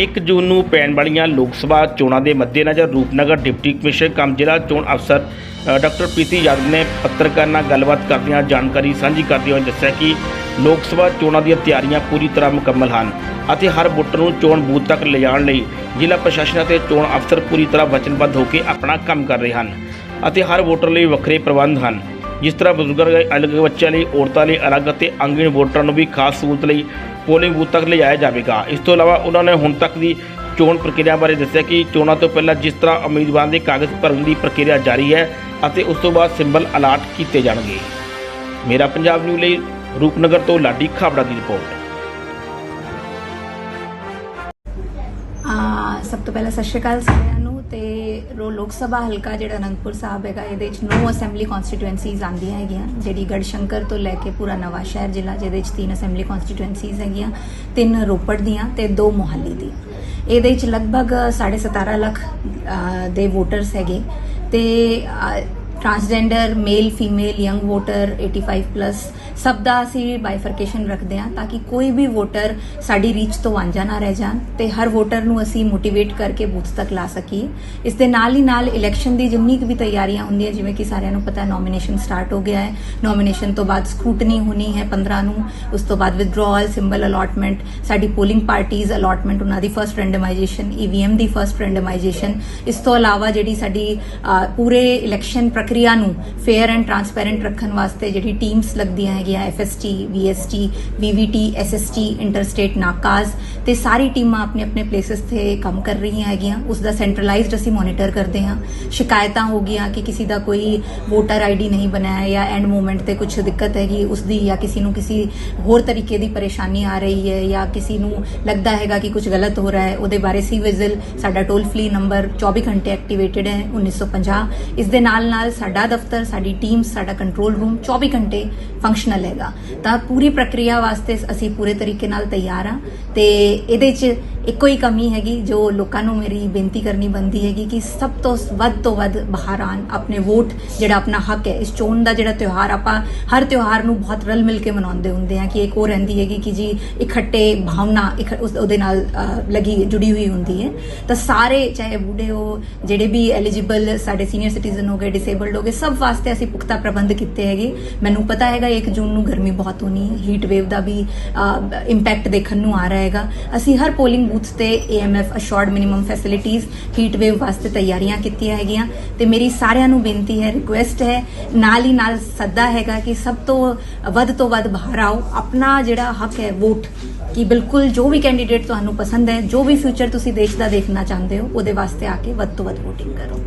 1 ਜੂਨ ਨੂੰ ਪੈਣ ਵਾਲੀਆਂ ਲੋਕ ਸਭਾ ਚੋਣਾਂ ਦੇ ਮੱਦੇਨਜ਼ਰ ਰੂਪਨਗਰ ਡਿਪਟੀ ਕਮਿਸ਼ਨਰ ਕਮ ਜ਼ਿਲ੍ਹਾ ਚੋਣ ਅਫਸਰ ਡਾਕਟਰ ਪ੍ਰੀਤੀ ਯਾਦਵ ਨੇ ਪੱਤਰਕਾਰਾਂ ਨਾਲ ਗੱਲਬਾਤ ਕਰਦਿਆਂ ਜਾਣਕਾਰੀ ਸਾਂਝੀ ਕਰਦਿਆਂ ਹੋਏ ਦੱਸਿਆ ਕਿ ਲੋਕ ਸਭਾ ਚੋਣਾਂ ਦੀਆਂ ਤਿਆਰੀਆਂ ਪੂਰੀ ਤਰ੍ਹਾਂ ਮੁਕੰਮਲ ਹਨ ਅਤੇ ਹਰ ਵੋਟਰ ਨੂੰ ਚੋਣ ਬੂਥ ਤੱਕ ਲਿਜਾਣ ਲਈ ਜ਼ਿਲ੍ਹਾ ਪ੍ਰਸ਼ਾਸਨ ਅਤੇ ਚੋਣ ਅਫਸਰ ਪੂਰੀ ਤਰ੍ਹਾਂ ਵਚਨਬੱਧ ਹੋ ਕੇ ਆਪਣਾ ਕੰਮ ਕਰ ਰਹੇ ਹਨ ਅਤੇ ਹਰ ਵੋਟਰ ਲਈ ਵੱਖਰੇ ਪ੍ਰਬੰਧ ਹਨ। ਜਿਸ ਤਰ੍ਹਾਂ ਬਜ਼ੁਰਗਾਂ ਲਈ, ਅਲੱਗ ਬੱਚਿਆਂ ਲਈ, ਔਰਤਾਂ ਲਈ ਅਲੱਗ ਅਤੇ ਅੰਗਹੀਣ ਵੋਟਰਾਂ ਨੂੰ ਵੀ ਖਾਸ ਸਹੂਲਤ ਲਈ ਪੋਲਿੰਗ ਬੂਥ ਤੱਕ ਲਿਜਾਇਆ ਜਾਵੇਗਾ। ਇਸ ਤੋਂ ਇਲਾਵਾ ਉਹਨਾਂ ਨੇ ਹੁਣ ਤੱਕ ਦੀ ਚੋਣ ਪ੍ਰਕਿਰਿਆ ਬਾਰੇ ਦੱਸਿਆ ਕਿ ਚੋਣਾਂ ਤੋਂ ਪਹਿਲਾਂ ਜਿਸ ਤਰ੍ਹਾਂ ਉਮੀਦਵਾਰਾਂ ਦੇ ਕਾਗਜ਼ ਭਰਨ ਦੀ ਪ੍ਰਕਿਰਿਆ ਜਾਰੀ ਹੈ ਅਤੇ ਉਸ ਤੋਂ ਬਾਅਦ ਸਿੰਬਲ ਅਲਾਟ ਕੀਤੇ ਜਾਣਗੇ। ਮੇਰਾ ਪੰਜਾਬ ਨਿਊਜ਼ ਲਈ ਰੂਪਨਗਰ ਤੋਂ ਲਾਡੀ ਖਾਬੜਾ ਦੀ ਰਿਪੋਰਟ। ਆ ਸਭ ਤੋਂ ਪਹਿਲਾਂ ਸਤਿ ਸ਼੍ਰੀ ਅਕਾਲ ਸਾਰਿਆਂ ਨੂੰ ਤੇ ਰੋ ਲੋਕ ਸਭਾ ਹਲਕਾ ਜਿਹੜਾ ਅਨੰਦਪੁਰ ਸਾਹਿਬ ਹੈਗਾ, ਇਹਦੇ ਵਿੱਚ ਨੌ ਅਸੈਂਬਲੀ ਕਨਸਟੀਟੂਐਂਸੀਜ਼ ਆਉਂਦੀਆਂ ਹੈਗੀਆਂ, ਜਿਹੜੀ ਗੜਸ਼ੰਕਰ ਤੋਂ ਲੈ ਕੇ ਪੂਰਾ ਨਵਾਂ ਸ਼ਹਿਰ ਜ਼ਿਲ੍ਹਾ, ਜਿਹਦੇ ਵਿੱਚ ਤਿੰਨ ਅਸੈਂਬਲੀ ਕਨਸਟੀਟੂਐਂਸੀਜ਼ ਹੈਗੀਆਂ, ਤਿੰਨ ਰੋਪੜ ਦੀਆਂ ਤੇ ਦੋ ਮੋਹਾਲੀ ਦੀ। ਇਹਦੇ ਵਿੱਚ ਲਗਭਗ 17.5 ਲੱਖ ਦੇ ਵੋਟਰਸ ਹੈਗੇ। ਤੇ transgender male female young voter 85 plus ਸਭ ਦਾ ਅਸੀਂ ਬਾਈਫਰਕੇਸ਼ਨ ਰੱਖਦੇ ਹਾਂ ਤਾਂ ਕਿ ਕੋਈ ਵੀ ਵੋਟਰ ਸਾਡੀ ਰੀਚ ਤੋਂ ਵਾਂਝਾ ਨਾ ਰਹਿ ਜਾਣ ਤੇ ਹਰ ਵੋਟਰ ਨੂੰ ਅਸੀਂ ਮੋਟੀਵੇਟ ਕਰਕੇ ਬੂਥ ਤੱਕ ਲਾ ਸਕੀਏ। ਇਸ ਦੇ ਨਾਲ ਹੀ ਨਾਲ ਇਲੈਕਸ਼ਨ ਦੀ ਜਿੰਨੀ ਕੁ ਵੀ ਤਿਆਰੀਆਂ ਹੁੰਦੀਆਂ, ਜਿਵੇਂ ਕਿ ਸਾਰਿਆਂ ਨੂੰ ਪਤਾ ਨੋਮੀਨੇਸ਼ਨ ਸਟਾਰਟ ਹੋ ਗਿਆ ਹੈ। ਨੋਮੀਨੇਸ਼ਨ ਤੋਂ ਬਾਅਦ ਸਕੂਟਨੀ ਹੋਣੀ ਹੈ 15 ਨੂੰ, ਉਸ ਤੋਂ ਬਾਅਦ ਵਿਦਡਰਾਅਲ ਸਿੰਬਲ ਅਲਾਟਮੈਂਟ ਸਾਡੀ ਪੋਲਿੰਗ ਪਾਰਟੀਆਂ ਅਲਾਟਮੈਂਟ ਉਹਨਾਂ ਦੀ ਫਰਸਟ ਰੈਂਡਮਾਈਜੇਸ਼ਨ ਈਵੀਐਮ ਦੀ ਫਰਸਟ ਰੈਂਡਮਾਈਜੇਸ਼ਨ ਇਸ ਤੋਂ ਇਲਾਵਾ ਜਿਹੜੀ ਸਾਡੀ ਪੂਰੇ ਇਲੈਕਸ਼ਨ ਪ੍ਰਕਿਰਿਆ ਨੂੰ ਫੇਅਰ ਐਂਡ ਟਰਾਂਸਪੈਰੈਂਟ ਰੱਖਣ ਵਾਸਤੇ ਜਿਹੜੀ ਟੀਮਸ ਲੱਗਦੀਆਂ ਹੈਗੀਆਂ FST VST VVT SST interstate ਨਾਕਾਜ਼ ਤੇ ਸਾਰੀ ਟੀਮਾਂ ਆਪਣੇ ਆਪਣੇ ਪਲੇਸਸ ਤੇ ਕੰਮ ਕਰ ਰਹੀਆਂ ਹੈਗੀਆਂ। ਉਸ ਦਾ ਸੈਂਟਰਲਾਈਜ਼ਡ ਅਸੀਂ ਮੋਨੀਟਰ ਕਰਦੇ ਹਾਂ। ਸ਼ਿਕਾਇਤਾਂ ਹੋ ਗਈਆਂ ਕਿ ਕਿਸੇ ਦਾ ਕੋਈ ਵੋਟਰ ਆਈਡੀ ਨਹੀਂ ਬਣਾਇਆ ਜਾਂ ਐਂਡ ਮੂਵਮੈਂਟ ਤੇ ਕੁਝ ਦਿੱਕਤ ਹੈਗੀ ਉਸ ਦੀ ਜਾਂ ਕਿਸੇ ਨੂੰ ਕਿਸੇ ਹੋਰ ਤਰੀਕੇ ਦੀ ਪਰੇਸ਼ਾਨੀ ਆ ਰਹੀ ਹੈ ਜਾਂ ਕਿਸੇ ਨੂੰ ਲੱਗਦਾ ਹੈਗਾ ਕਿ ਕੁਝ ਗਲਤ ਹੋ ਰਿਹਾ ਹੈ, ਉਹਦੇ ਬਾਰੇ ਸੀ ਵਿਜ਼ਲ। ਸਾਡਾ ਟੋਲ ਫ੍ਰੀ ਨੰਬਰ 24 ਘੰਟੇ ਐਕਟੀਵੇਟਿਡ ਹੈ 1950 ਇਸ ਦੇ ਨਾਲ ਨਾਲ ਸਾਡਾ ਦਫ਼ਤਰ, ਸਾਡੀ ਟੀਮ ਸਾਡਾ ਕੰਟਰੋਲ ਰੂਮ 24 ਘੰਟੇ ਫੰਕਸ਼ਨਲ ਹੈਗਾ। ਤਾਂ ਪੂਰੀ ਪ੍ਰਕਿਰਿਆ ਵਾਸਤੇ ਅਸੀਂ ਪੂਰੇ ਤਰੀਕੇ ਨਾਲ ਤਿਆਰ ਹਾਂ ਤੇ ਇਹਦੇ 'ਚ ਇੱਕੋ ਹੀ ਕਮੀ ਹੈਗੀ ਜੋ ਲੋਕਾਂ ਨੂੰ ਮੇਰੀ ਬੇਨਤੀ ਕਰਨੀ ਬੰਦੀ ਹੈਗੀ ਕਿ ਸਭ ਤੋਂ ਵੱਧ ਤੋਂ ਵੱਧ ਬਾਹਰ ਆਣ ਆਪਣੇ ਵੋਟ, ਜਿਹੜਾ ਆਪਣਾ ਹੱਕ ਹੈ, ਇਸ ਚੋਣ ਦਾ ਜਿਹੜਾ ਤਿਉਹਾਰ ਆਪਾਂ ਹਰ ਤਿਉਹਾਰ ਨੂੰ ਬਹੁਤ ਰਲ ਮਿਲ ਕੇ ਮਨਾਉਂਦੇ ਹੁੰਦੇ ਆ ਕਿ ਇੱਕ ਉਹ ਰਹਿੰਦੀ ਹੈਗੀ ਕਿ ਜੀ ਇਕੱਠੇ ਭਾਵਨਾ ਇਕ- ਉਹਦੇ ਨਾਲ ਲੱਗੀ, ਜੁੜੀ ਹੋਈ ਹੁੰਦੀ ਹੈ। ਤਾਂ ਸਾਰੇ, ਚਾਹੇ ਬੁੱਢੇ ਹੋ, ਜਿਹੜੇ ਵੀ ਐਲੀਜੀਬਲ ਸਾਡੇ ਸੀਨੀਅਰ ਸਿਟੀਜ਼ਨ ਹੋ ਗਏ ਡਿਸੇਬਲਡ ਹੋ ਗਏ, ਸਭ ਵਾਸਤੇ ਅਸੀਂ ਪੁਖਤਾ ਪ੍ਰਬੰਧ ਕੀਤੇ ਹੈਗੇ। ਮੈਨੂੰ ਪਤਾ ਹੈਗਾ 1 ਜੂਨ ਨੂੰ ਗਰਮੀ ਬਹੁਤ ਹੋਣੀ ਹੈ ਹੀਟ ਵੇਵ ਦਾ ਵੀ ਇੰਪੈਕਟ ਦੇਖਣ ਨੂੰ ਆ ਰਿਹਾ ਹੈਗਾ। ਅਸੀਂ ਹਰ ਪੋਲਿੰਗ ਬੂਥ ਤੇ AMF ਅਸ਼ੋਰਡ ਮਿਨੀਮਮ ਫੈਸਿਲਿਟੀਆਂ ਹੀਟ ਵੇਵ ਵਾਸਤੇ ਤਿਆਰੀਆਂ ਕੀਤੀਆਂ ਹੈਗੀਆਂ। ਤੇ ਮੇਰੀ ਸਾਰਿਆਂ ਨੂੰ ਬੇਨਤੀ ਹੈ ਰਿਕੁਐਸਟ ਹੈ, ਨਾਲ ਹੀ ਨਾਲ ਸੱਦਾ ਹੈਗਾ ਕਿ ਸਭ ਤੋਂ ਵੱਧ ਤੋਂ ਵੱਧ ਬਾਹਰ ਆਓ। ਆਪਣਾ ਜਿਹੜਾ ਹੱਕ ਹੈ, ਵੋਟ। ਕਿ ਬਿਲਕੁਲ ਜੋ ਵੀ ਕੈਂਡੀਡੇਟ ਤੁਹਾਨੂੰ ਪਸੰਦ ਹੈ, ਜੋ ਵੀ ਫਿਊਚਰ ਤੁਸੀਂ ਦੇਸ਼ ਦਾ ਦੇਖਣਾ ਚਾਹੁੰਦੇ ਹੋ, ਉਹਦੇ ਵਾਸਤੇ ਆ ਕੇ ਵੱਧ ਤੋਂ ਵੱਧ ਵੋਟਿੰਗ ਕਰੋ।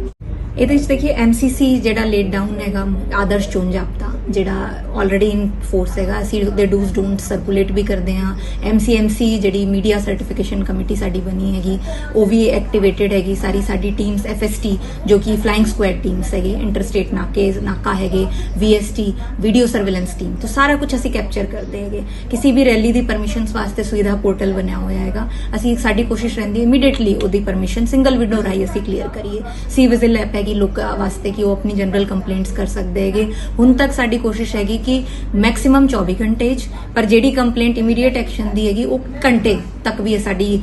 ਇਹਦੇ ਵਿੱਚ ਦੇਖੀਏ ਐਮਸੀਸੀ ਜਿਹੜਾ ਲੇਟ ਡਾਊਨ ਹੈਗਾ, ਆਦਰਸ਼ ਚੋਣ ਜਾਬਤਾ। ਜਿਹੜਾ ਆਲਰੇਡੀ ਇਨ ਫੋਰਸ ਹੈਗਾ ਅਸੀਂ ਉਹਦੇ ਡੂਜ਼ ਡੋਂਟ ਸਰਕੂਲੇਟ ਵੀ ਕਰਦੇ ਹਾਂ ਐਮਸੀਐਮਸੀ ਜਿਹੜੀ ਮੀਡੀਆ ਸਰਟੀਫਿਕੇਸ਼ਨ ਕਮੇਟੀ ਸਾਡੀ ਬਣੀ ਹੈਗੀ ਉਹ ਵੀ ਐਕਟੀਵੇਟਿਡ ਹੈਗੀ ਸਾਰੀ ਸਾਡੀ ਟੀਮਸ ਐਫਐਸਟੀ ਜੋ ਕਿ ਫਲਾਈਂਗ ਸਕੁਐਡ ਟੀਮਸ ਹੈਗੇ ਇੰਟਰਸਟੇਟ ਨਾਕੇਜ਼ ਨਾਕਾ ਹੈਗੇ ਵੀਐਸਟੀ ਵੀਡੀਓ ਸਰਵੇਲੈਂਸ ਟੀਮ ਤੋਂ ਸਾਰਾ ਕੁਝ ਅਸੀਂ ਕੈਪਚਰ ਕਰਦੇ ਹੈਗੇ ਕਿਸੇ ਵੀ ਰੈਲੀ ਦੀ ਪਰਮਿਸ਼ਨਸ ਵਾਸਤੇ ਸੁਵਿਧਾ ਪੋਰਟਲ ਬਣਿਆ ਹੋਇਆ ਹੈਗਾ ਅਸੀਂ ਸਾਡੀ ਕੋਸ਼ਿਸ਼ ਰਹਿੰਦੀ ਹੈ ਇਮੀਡੀਏਟਲੀ ਉਹਦੀ ਪਰਮਿਸ਼ਨ ਸਿੰਗਲ ਵਿੰਡੋ ਰਾਹੀਂ ਅਸੀਂ ਕਲੀਅਰ ਕਰੀਏ ਸੀ ਵਿਜ਼ਿਲ ਐਪ ਹੈਗੀ ਲੋਕਾਂ ਵਾਸਤੇ ਕਿ ਉਹ ਆਪਣੀ ਜਨਰਲ ਕੰਪਲੇਂਟਸ ਕਰ ਸਕਦੇ ਹੈਗੇ ਹੁਣ ਤੱਕ ਸਾਡੀ ਕੋਸ਼ਿਸ਼ ਹੈਗੀ ਕਿ ਮੈਕਸਿਮਮ 24 ਘੰਟੇ 'ਚ, ਪਰ ਜਿਹੜੀ ਕੰਪਲੇਂਟ ਇਮੀਡੀਏਟ ਐਕਸ਼ਨ ਦੀ ਹੈਗੀ, ਉਹ ਘੰਟੇ ਤੱਕ ਵੀ ਸਾਡੀ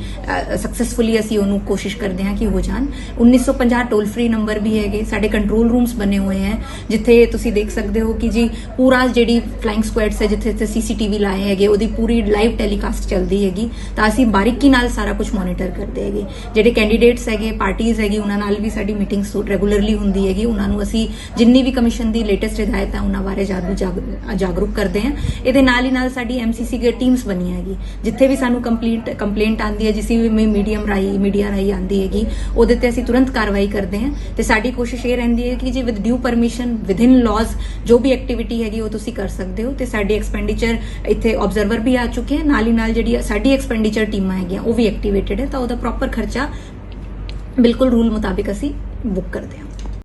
ਸਕਸੈਸਫੁਲੀ ਅਸੀਂ ਉਹਨੂੰ ਕੋਸ਼ਿਸ਼ ਕਰਦੇ ਹਾਂ ਕਿ ਹੋ ਜਾਣ। 1950 ਟੋਲ ਫ੍ਰੀ ਨੰਬਰ ਵੀ ਹੈਗੇ, ਸਾਡੇ ਕੰਟਰੋਲ ਰੂਮਸ ਬਣੇ ਹੋਏ ਹੈ, ਜਿੱਥੇ ਤੁਸੀਂ ਦੇਖ ਸਕਦੇ ਹੋ ਕਿ ਜੀ ਪੂਰਾ ਜਿਹੜੀ ਫਲਾਈਂਗ ਸਕੁਐਡਸ ਹੈ, ਜਿੱਥੇ ਜਿੱਥੇ ਸੀਸੀਟੀਵੀ ਲਾਏ ਹੈਗੇ, ਉਹਦੀ ਪੂਰੀ ਲਾਈਵ ਟੈਲੀਕਾਸਟ ਚੱਲਦੀ ਹੈਗੀ, ਤਾਂ ਅਸੀਂ ਬਾਰੀਕੀ ਨਾਲ ਸਾਰਾ ਕੁਝ ਮੋਨੀਟਰ ਕਰਦੇ ਹੈਗੇ। ਜਿਹੜੇ ਕੈਂਡੀਡੇਟਸ ਹੈਗੇ ਪਾਰਟੀਆਂ ਹੈਗੀ, ਉਹਨਾਂ ਨਾਲ ਵੀ ਸਾਡੀ ਮੀਟਿੰਗਸ ਰੈਗੂਲਰਲੀ ਹੁੰਦੀ ਹੈਗੀ, ਉਹਨਾਂ ਨੂੰ ਅਸੀਂ ਜਿੰਨੀ ਵੀ ਕਮਿਸ਼ਨ ਦੀ ਲੇਟੈਸਟ ਹਦਾਇਤ ਹੈ ਉਹਨਾਂ ਬਾਰੇ ਜਾਗਰੂ ਜਾਗਰੂਕ ਕਰਦੇ ਹਾਂ। ਇਹਦੇ ਨਾਲ ਹੀ ਨਾਲ ਸਾਡੀ ਐਮਸੀਸੀ ਦੇ ਟੀਮਸ ਬਣੀਆਂ ਹੈਗੀ ਜਿੱਥੇ ਵੀ ਸਾਨੂੰ ਕੰਪਲੀਟ ਕੰਪਲੇਂਟ ਆਂਦੀ ਹੈ, ਜਿਸੇ ਵੀ ਮੀਡੀਅਮ ਰਾਈ ਮੀਡੀਆ ਰਾਈ ਆਂਦੀ ਹੈਗੀ, ਉਹਦੇ ਤੇ ਅਸੀਂ ਤੁਰੰਤ ਕਾਰਵਾਈ ਕਰਦੇ ਹਾਂ। ਤੇ ਸਾਡੀ ਕੋਸ਼ਿਸ਼ ਇਹ ਰਹਿੰਦੀ ਹੈ ਕਿ ਜੀ with due permission within laws ਜੋ ਵੀ ਐਕਟੀਵਿਟੀ ਹੈਗੀ, ਉਹ ਤੁਸੀਂ ਕਰ ਸਕਦੇ ਹੋ। ਤੇ ਸਾਡੀ ਐਕਸਪੈਂਡੀਚਰ ਇੱਥੇ ਆਬਜ਼ਰਵਰ ਵੀ ਆ ਚੁੱਕੇ ਹਨ ਨਾਲ ਹੀ ਨਾਲ ਜਿਹੜੀ ਸਾਡੀ ਐਕਸਪੈਂਡੀਚਰ ਟੀਮਾਂ ਹੈਗੀਆਂ, ਉਹ ਵੀ ਐਕਟੀਵੇਟਡ ਹੈ। ਤਾਂ ਉਹਦਾ ਪ੍ਰੋਪਰ ਖਰਚਾ ਬਿਲਕੁਲ ਰੂਲ ਮੁਤਾਬਿਕ ਅਸੀਂ ਬੁੱਕ ਕਰਦੇ ਹਾਂ।